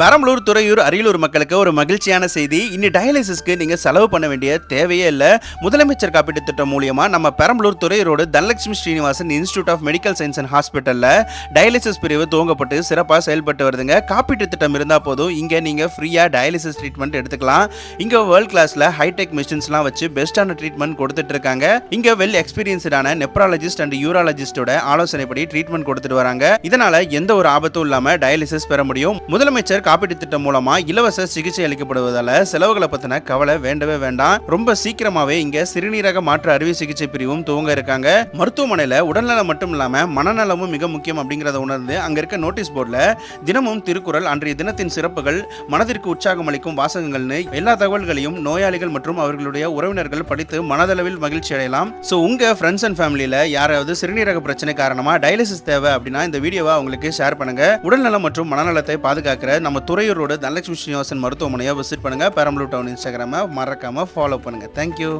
பெரம்பலூர் துறையூர் அரியலூர் மக்களுக்கு ஒரு மகிழ்ச்சியான செய்தி. இனி டயாலிசிஸ்க்கு நீங்கள் செலவு பண்ண வேண்டிய தேவையே இல்லை. முதலமைச்சர் காப்பீட்டு திட்டம் மூலியமாக நம்ம Perambalur துறையூரோடு Dhanalakshmi Srinivasan institute of medical science and ஹாஸ்பிட்டலில் டயாலிசிஸ் பிரிவு துவங்கப்பட்டு சிறப்பாக செயல்பட்டு வருதுங்க. காப்பீட்டு திட்டம் இருந்தால் போதும். இங்கே நீங்கள் ஃப்ரீயாக டயாலிசிஸ் ட்ரீட்மெண்ட் எடுத்துக்கலாம். இங்கே வேர்ல்ட் கிளாஸில் ஹைடெக் மிஷின்ஸ்லாம் வச்சு பெஸ்ட்டான ட்ரீட்மெண்ட் கொடுத்துட்டு இருக்காங்க. இங்கே வெல் எக்ஸ்பீரியன்ஸ்டான நெப்ராலஜிஸ்ட் அண்ட் யூராலஜிஸ்டோட ஆலோசனைப்படி ட்ரீட்மெண்ட் கொடுத்துட்டு வராங்க. இதனால் எந்த ஒரு ஆபத்தும் இல்லாமல் டயாலிசிஸ் பெற முடியும். முதலமைச்சர் காப்பீட்டு திட்டம் மூலமா இலவச சிகிச்சை அளிக்கப்படுவதால செலவுகளை பத்தின கவலை வேண்டவே வேண்டாம். ரொம்ப சீக்கிரமாவே இங்க சிறுநீரக மாற்று அறுவை சிகிச்சை பிரிவும் துவங்க இருக்காங்க. மருத்துவமனையில உடல்நலம் மட்டும் இல்லாம மனநலமும் மிக முக்கியம் அப்படிங்கறத உணர்ந்து அங்க இருக்க நோட்டீஸ் போர்டில் தினமும் திருக்குறள் அன்றைய தினத்தின் சிறப்புகள் மனதிற்கு உற்சாகம் அளிக்கும் வாசகங்கள்னு எல்லா தகவல்களையும் நோயாளிகள் மற்றும் அவர்களுடைய உறவினர்கள் படித்து மனதளவில் மகிழ்ச்சி அடையலாம். ஸோ உங்க ஃப்ரெண்ட்ஸ் அண்ட் ஃபேமிலியில யாராவது சிறுநீரக பிரச்சனை காரணமா டயாலிசிஸ் தேவை அப்படின்னா இந்த வீடியோவை அவங்களுக்கு ஷேர் பண்ணுங்க. உடல்நலம் மற்றும் மனநலத்தை பாதுகாக்கிற நம்ம நம்ம துறையூரோட தனலட்சுமி ஸ்ரீனிவாசன் மருத்துவமனையை விசிட் பண்ணுங்கள் பெரம்பலூர் டவுன் இன்ஸ்டாகிராமை மறக்காமல் ஃபாலோ பண்ணுங்கள் தேங்க்யூ